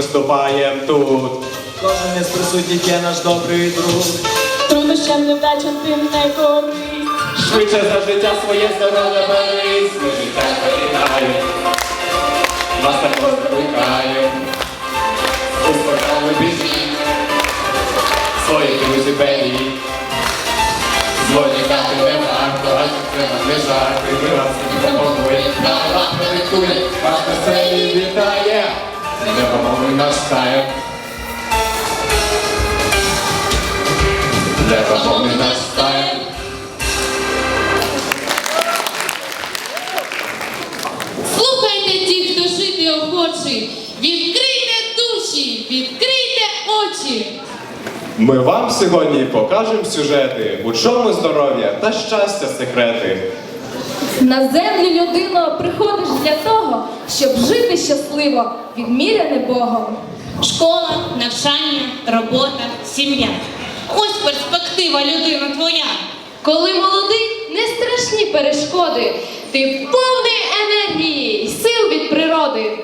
виступаємо тут. Кожен із присутніх є наш добрий друг. Труднощам невдачам тим не корись. Швидше за життя своє здоров'я берись, ми життя покидаю. Вас також викликаю. У спортали біжіть, своїх друзів беріть. Зволікати не варто, а треба не жарти. Ми вас пропонуємо, на вас прилетує, вас веселі. Допомогли наш стає. Допомогли стає. Слухайте ті, хто жити охочий, відкрийте душі, відкрийте очі. Ми вам сьогодні покажемо сюжети, у чому здоров'я та щастя секрети. На землю людино приходиш для того, щоб жити щасливо, відміряне Богом. Школа, навчання, робота, сім'я. Ось перспектива людина твоя. Коли молодий, не страшні перешкоди, ти повний енергії й сил від природи.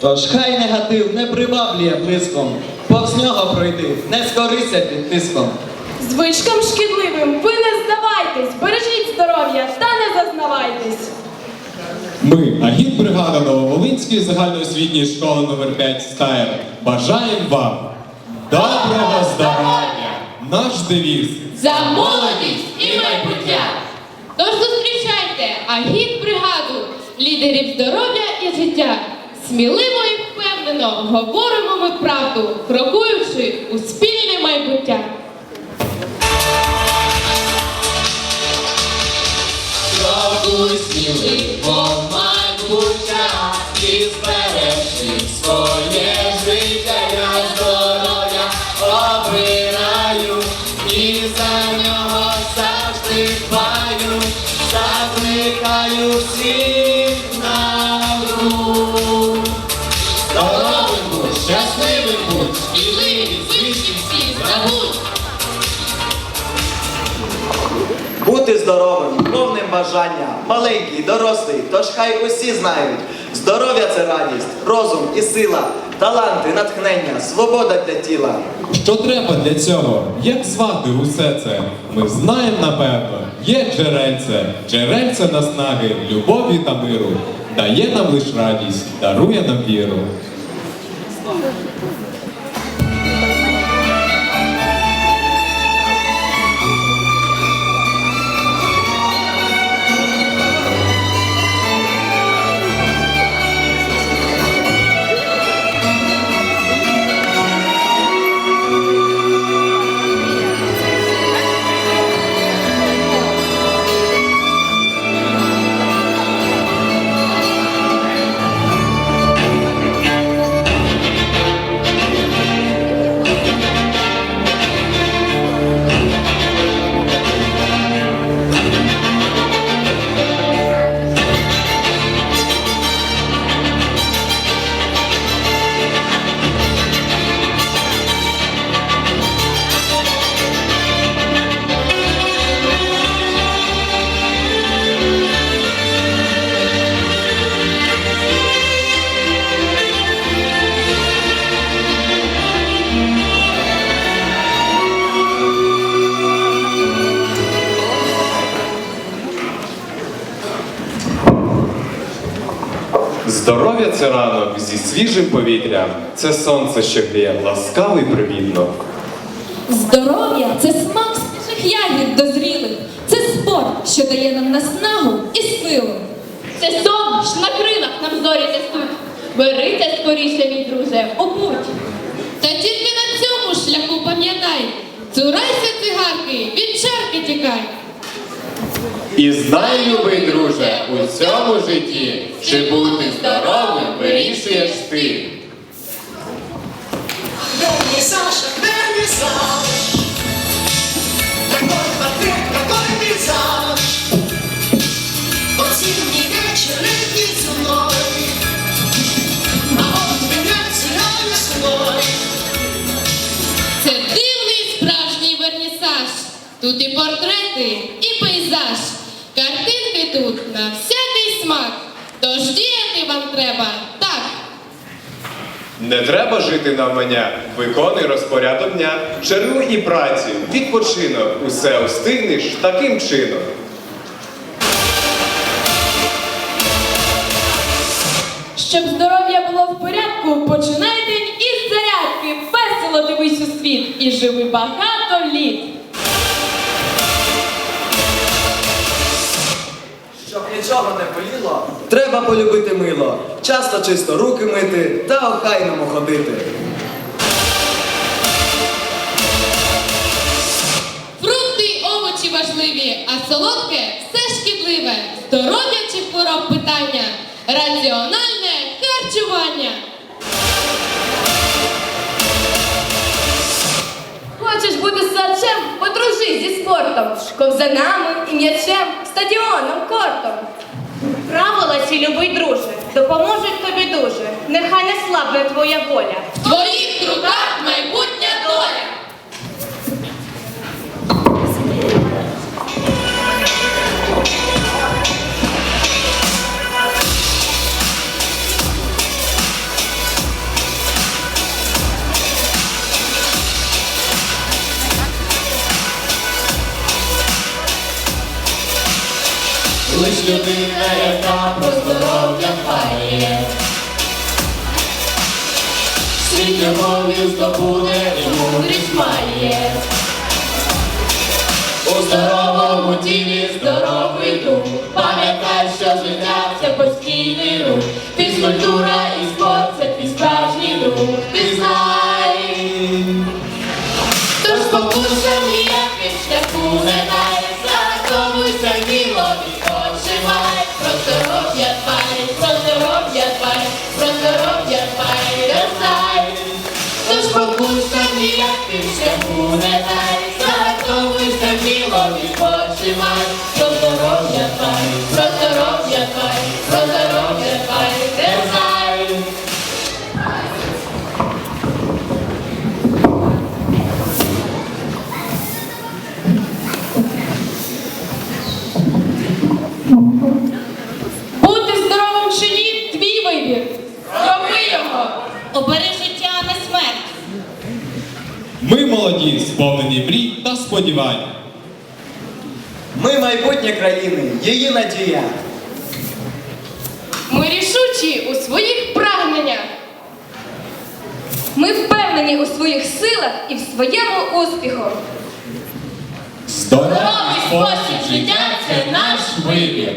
Тож хай негатив не приваблює блиском, повз нього пройти, не скорися під тиском. Звичкам шкідливим ви не здавайтесь, бережіть здоров'я та не зазнавайтесь. Ми, агітбригада Нововолинської загальноосвітньої школи номер 5 Стаєр, бажаємо вам доброго здоров'я! Наш девіз За молодість і майбуття. Тож зустрічайте агіт-бригаду, лідерів здоров'я і життя. Сміливо і впевнено говоримо ми правду, крокуючи у спільне майбуття. Закликаю всіх на. Здоровим будь, щасливим будь, сміливі звички всі забудь. Бути здоровим, повним бажання, маленький, дорослий, тож хай усі знають. Здоров'я це радість, розум і сила, таланти, натхнення, свобода для тіла. Що треба для цього? Як звати усе це? Ми знаємо напевно. Є джерельце, джерельце наснаги, любові та миру. Дає нам лиш радість, дарує нам віру. Здоров'я це ранок зі свіжим повітрям. Це сонце, що гріє ласкаво і привітно. Здоров'я це смак свіжих ягід дозрілих. Це спорт, що дає нам наснагу і силу. Це сон, що на крилах нам зорі несуть. Берися скоріше, мій друже, у Та тільки на цьому шляху пам'ятай. Цурайся цигарки, від чарки тікай. І знай, любий друже, у цьому житті, чи бути здоровим вирішуєш ти. Вернисаж, вернисаж. Такой портрет, такой пейзаж. Осенний вечер летной. А он Венеция весной. Це дивний справжній вернісаж. Тут і портрети, і пейзаж. Картинки тут на всякий смак. Тож діяти вам треба так. Не треба жити навмання, виконуй розпорядок дня, чергу і праці, відпочинок, усе встигнеш таким чином. Щоб здоров'я було в порядку, починай день із зарядки. Весело дивись у світ і живи багато літ. Нічого не боліло, треба полюбити мило, часто чисто руки мити та охайному ходити. Фрукти й овочі важливі, а солодке все шкідливе. Здоров'я чи хвороб питання, раціональне харчування. Хочеш бути садчем? Подружись зі спортом, ковзанами і м'ячем, стадіоном, кортом. Правила ці, любий друже, допоможуть тобі дуже. Нехай не слабне твоя воля. В твоїх руках майбутня Лиш людина, яка про здоров'я дбає. Світ любов'ю здобуде і мудрість має. У здоровому тілі здоровий дух. Пам'ятай, що життя це постійний рух. Фізкультура здоров'я дбай, про здоров'я дбай, не знай. Тож спокусом ніяким шляху не дай, заховуйся діло, відпочивай, Ми молоді, сповнені мрій та сподівань. Ми майбутнє країни, її надія. Ми рішучі у своїх прагненнях. Ми впевнені у своїх силах і в своєму успіху. Здоровий спосіб життя це наш вибір.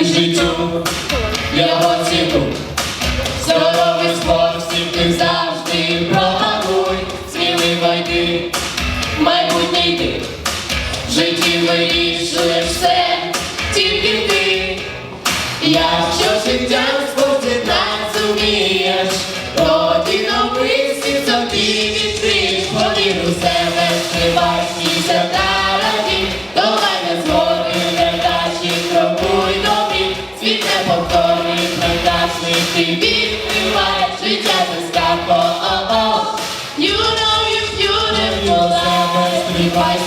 І життю його ціну. Здоровий спорт всім тим завжди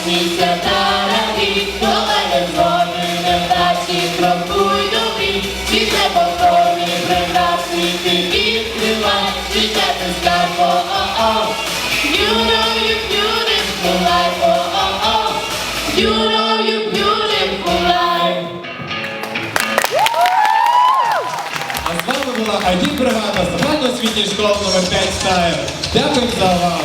смійся та раді, давай не невдачі, крокуй добрі, світ неповторний, прекрасний, ти відкривай, життя це скарбо, о-о. You know you beautiful life, oh-oh-oh. You know you beautiful life. А з вами була Агітбригада загальноосвітньої школи номер 5 Стаєр. Дякую за увагу!